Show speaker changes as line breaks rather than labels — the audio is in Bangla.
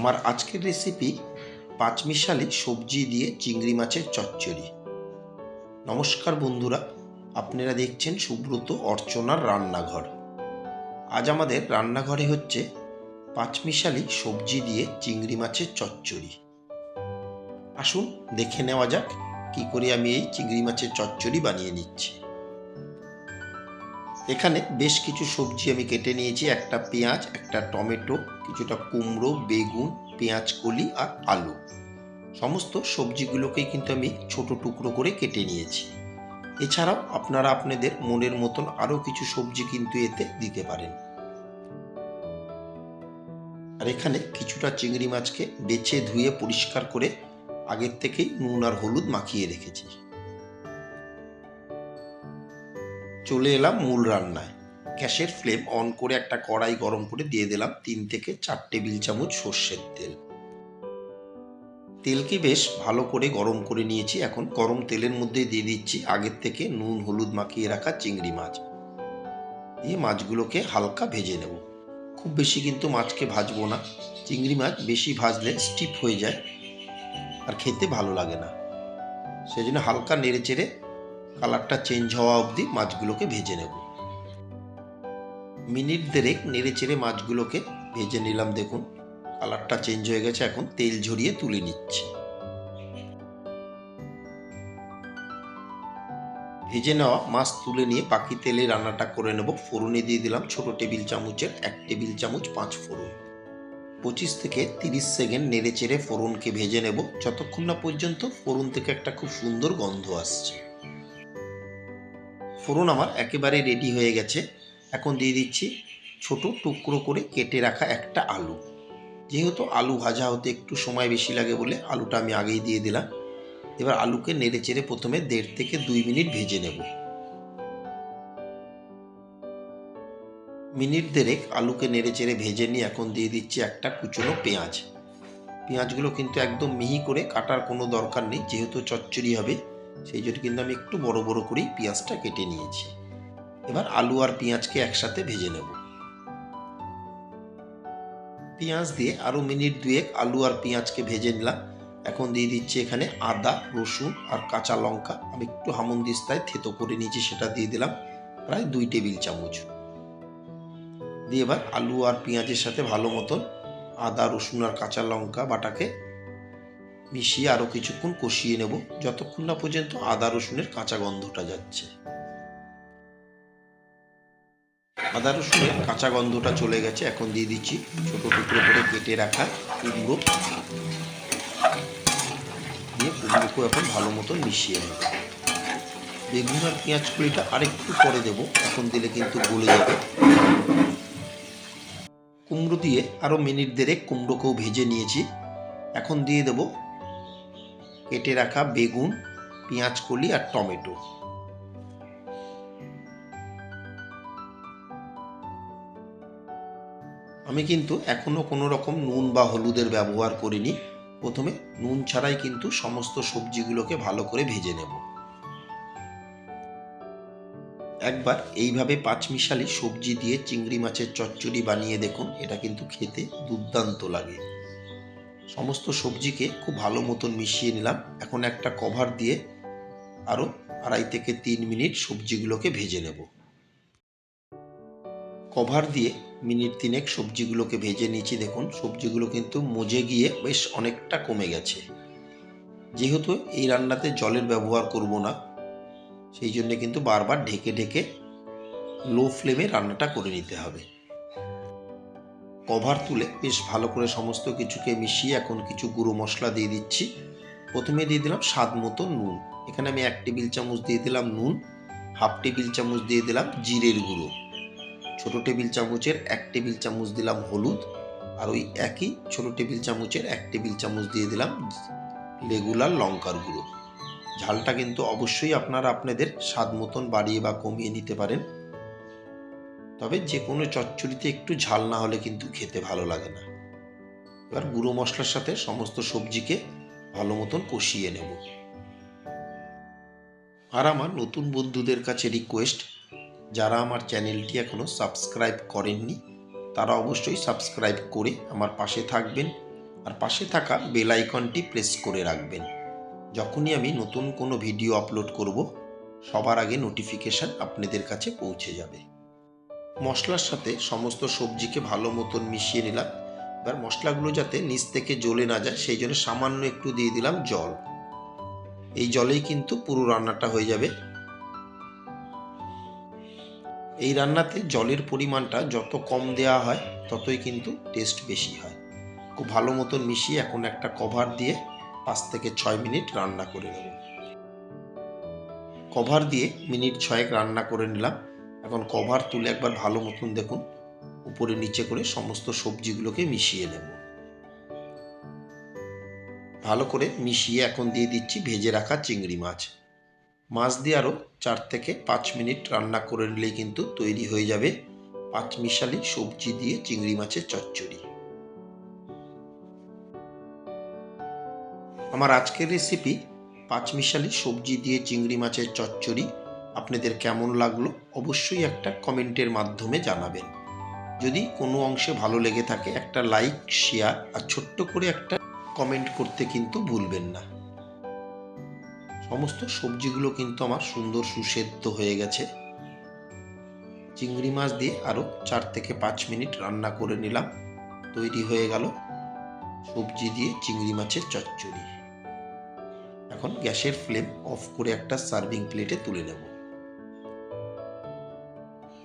আমার আজকের রেসিপি পাঁচমিশালি সবজি দিয়ে চিংড়ি মাছের চচ্চড়ি। নমস্কার বন্ধুরা, আপনারা দেখছেন সুব্রত অর্চনার রান্নাঘর। আজ আমাদের রান্নাঘরে হচ্ছে পাঁচমিশালি সবজি দিয়ে চিংড়ি মাছের চচ্চড়ি। আসুন দেখে নেওয়া যাক কি করে আমি এই চিংড়ি মাছের চচ্চড়ি বানিয়ে নিচ্ছি। এখানে বেশ কিছু সবজি আমি কেটে নিয়েছি। একটা পেঁয়াজ, একটা টমেটো, কিছুটা কুমড়ো, বেগুন, পেঁয়াজ, কলি আর আলু। সমস্ত সবজিগুলোকেই কিন্তু আমি ছোট টুকরো করে কেটে নিয়েছি। এছাড়াও আপনারা আপনাদের মনের মতন আরও কিছু সবজি কিন্তু এতে দিতে পারেন। আর এখানে কিছুটা চিংড়ি মাছকে বেছে ধুয়ে পরিষ্কার করে আগের থেকেই নুন আর হলুদ মাখিয়ে রেখেছি। চলে এলাম মূল রান্নায়। গ্যাসের ফ্লেম অন করে একটা কড়াই গরম করে দিয়ে দিলাম তিন থেকে চার টেবিল চামচ সর্ষের তেল। তেলকে বেশ ভালো করে গরম করে নিয়েছি। এখন গরম তেলের মধ্যে দিয়ে দিচ্ছি আগের থেকে নুন, হলুদ মাখিয়ে রাখা চিংড়ি মাছ। দিয়ে মাছগুলোকে হালকা ভেজে নেব। খুব বেশি কিন্তু মাছকে ভাজবো না। চিংড়ি মাছ বেশি ভাজলে স্টিপ হয়ে যায় আর খেতে ভালো লাগে না। সেই জন্য হালকা নেড়ে চেড়ে কালারটা চেঞ্জ হওয়া অবধি মাছগুলোকে ভেজে নেব। মিনিট দেড়েক নেড়ে চেড়ে মাছগুলোকে ভেজে নিলাম দেখুন। কালারটা চেঞ্জ হয়ে গেছে, এখন তেল ঝরিয়ে তুলে নিচ্ছি। ভেজে নেওয়া মাছ তুলে নিয়ে বাকি তেলে রান্নাটা করে নেব। ফোড়নে দিয়ে দিলাম ছোট টেবিল চামচের এক টেবিল চামচ পাঁচ ফোড়ন। পঁচিশ থেকে তিরিশ সেকেন্ড নেড়ে চেড়ে ফোড়নকে ভেজে নেব। যতক্ষণ না পর্যন্ত ফোড়ন থেকে একটা খুব সুন্দর গন্ধ আসছে। ফোড়ন আমার একেবারে রেডি হয়ে গেছে। এখন দিয়ে দিচ্ছি ছোট টুকরো করে কেটে রাখা একটা আলু। যেহেতু আলু ভাজা হতে একটু সময় বেশি লাগে বলে আলুটা আমি আগেই দিয়ে দিলাম। এবার আলুকে নেড়ে চেড়ে প্রথমে দেড় থেকে দুই মিনিট ভেজে নেব। মিনিট দেড়েক আলুকে নেড়ে চেড়ে ভেজে নিয়ে এখন দিয়ে দিচ্ছি একটা কুচনো পেঁয়াজ। পেঁয়াজগুলো কিন্তু একদম মিহি করে কাটার কোনো দরকার নেই, যেহেতু চচ্চড়ি হবে। সেই জন্য কিন্তু আমি একটু বড় বড় করেই পেঁয়াজটা কেটে নিয়েছি। এবার আলু আর পেঁয়াজকে একসাথে ভেজে নেব। পেঁয়াজ দিয়ে আরও মিনিট দুয়েক আলু আর পেঁয়াজকে ভেজে নিলাম। এখন দিয়ে দিচ্ছি এখানে আদা, রসুন আর কাঁচা লঙ্কা। আমি একটু হামন্দিস্তায় থেতো করে নিয়েছি, সেটা দিয়ে দিলাম প্রায় দুই টেবিল চামচ। দিয়ে এবার আলু আর পেঁয়াজের সাথে ভালো মতন আদা, রসুন আর কাঁচা লঙ্কা বাটাকে মিশিয়ে আরও কিছুক্ষণ কষিয়ে নেব, যতক্ষণ না পর্যন্ত আদা রসুনের কাঁচা গন্ধটা যাচ্ছে। আদা রসুনের কাঁচা গন্ধটা চলে গেছে, এখন দিয়ে দিচ্ছি ছোট টুকরো করে কেটে রাখা কুমড়ো। দিয়ে কুমড়োকে এখন ভালো মতন মিশিয়ে নেব। বেগুন আর পেঁয়াজ কুড়িটা আরেকটু পরে দেবো, এখন দিলে কিন্তু গলে যাবে। কুমড়ো দিয়ে আরও মিনিট দেড়েক কুমড়োকেও ভেজে নিয়েছি। এখন দিয়ে দেবো কেটে রাখা বেগুন, পেঁয়াজ কলি আর টমেটো। আমি কিন্তু এখনও কোনো রকম নুন বা হলুদের ব্যবহার করিনি। প্রথমে নুন ছাড়াই কিন্তু সমস্ত সবজিগুলোকে ভালো করে ভেজে নেব। একবার এইভাবে পাঁচমিশালি সবজি দিয়ে চিংড়ি মাছের চচ্চড়ি বানিয়ে দেখুন, এটা কিন্তু খেতে দুর্দান্ত লাগে। সমস্ত সবজিকে খুব ভালো মতন মিশিয়ে নিলাম। এখন একটা কভার দিয়ে আরও আড়াই থেকে তিন মিনিট সবজিগুলোকে ভেজে নেব। কভার দিয়ে মিনিট তিনেক সবজিগুলোকে ভেজে নিয়েছি। দেখুন, সবজিগুলো কিন্তু মজে গিয়ে বেশ অনেকটা কমে গেছে। যেহেতু এই রান্নাতে জলের ব্যবহার করব না, সেই জন্য কিন্তু বারবার ঢেকে ঢেকে লো ফ্লেমে রান্নাটা করে নিতে হবে। কভার তুলে বেশ ভালো করে সমস্ত কিছুকে মিশিয়ে এখন কিছু গুঁড়ো মশলা দিয়ে দিচ্ছি। প্রথমে দিয়ে দিলাম স্বাদ মতো নুন। এখানে আমি এক টেবিল চামচ দিয়ে দিলাম নুন, হাফ টেবিল চামচ দিয়ে দিলাম জিরের গুঁড়ো। ছোট টেবিল চামচের এক টেবিল চামচ দিলাম হলুদ আর ওই একই ছোট টেবিল চামচের এক টেবিল চামচ দিয়ে দিলাম রেগুলার লঙ্কার গুঁড়ো। ঝালটা কিন্তু অবশ্যই আপনারা আপনাদের স্বাদ মতন বাড়িয়ে বা কমিয়ে নিতে পারেন। তবে যে কোনো চচ্চড়িতে একটু ঝাল না হলে কিন্তু খেতে ভালো লাগে না। এবার গুঁড়ো মশলার সাথে সমস্ত সবজিকে ভালো মতন কষিয়ে নেব। আর আমার নতুন বন্ধুদের কাছে রিকোয়েস্ট যারা আমার চ্যানেলটি এখনও সাবস্ক্রাইব করেননি, তারা অবশ্যই সাবস্ক্রাইব করে আমার পাশে থাকবেন আর পাশে থাকা বেল আইকনটি প্রেস করে রাখবেন। যখনই আমি নতুন কোনো ভিডিও আপলোড করব, সবার আগে নোটিফিকেশান আপনাদের কাছে পৌঁছে যাবে। মশলার সাথে সমস্ত সবজিকে ভালো মতন মিশিয়ে নিলাম। এবার মশলাগুলো যাতে নিচ থেকে জ্বলে না যায়, সেই জন্য সামান্য একটু দিয়ে দিলাম জল। এই জলেই কিন্তু পুরো রান্নাটা হয়ে যাবে। এই রান্নাতে জলের পরিমাণটা যত কম দেওয়া হয়, ততই কিন্তু টেস্ট বেশি হয়। খুব ভালো মতন মিশিয়ে এখন একটা কভার দিয়ে পাঁচ থেকে ছয় মিনিট রান্না করে নেব। কভার দিয়ে মিনিট ছয়েক রান্না করে নিলাম। এখন কভার তুলে একবার ভালো মতন দেখুন। উপরে নিচে করে সমস্ত সবজিগুলোকে মিশিয়ে নেব। ভালো করে মিশিয়ে এখন দিয়ে দিচ্ছি ভেজে রাখা চিংড়ি মাছ। মাছ দিয়ে আরও চার থেকে পাঁচ মিনিট রান্না করে নিলেই কিন্তু তৈরি হয়ে যাবে পাঁচ মিশালি সবজি দিয়ে চিংড়ি মাছের চচ্চড়ি। আমার আজকের রেসিপি পাঁচমিশালি সবজি দিয়ে চিংড়ি মাছের চচ্চড়ি আপনাদের কেমন লাগল অবশ্যই একটা কমেন্টের মাধ্যমে জানাবেন। যদি কোনো অংশে ভালো লেগে থাকে, একটা লাইক, শেয়ার আর ছোট্ট করে একটা কমেন্ট করতে কিন্তু ভুলবেন না। সমস্ত সবজিগুলো কিন্তু আমার সুন্দর সুসেদ্ধ হয়ে গেছে। চিংড়ি মাছ দিয়ে আরও চার থেকে পাঁচ মিনিট রান্না করে নিলাম। তৈরি হয়ে গেল সবজি দিয়ে চিংড়ি মাছের চচ্চড়ি। এখন গ্যাসের ফ্লেম অফ করে একটা সার্ভিং প্লেটে তুলে নেব।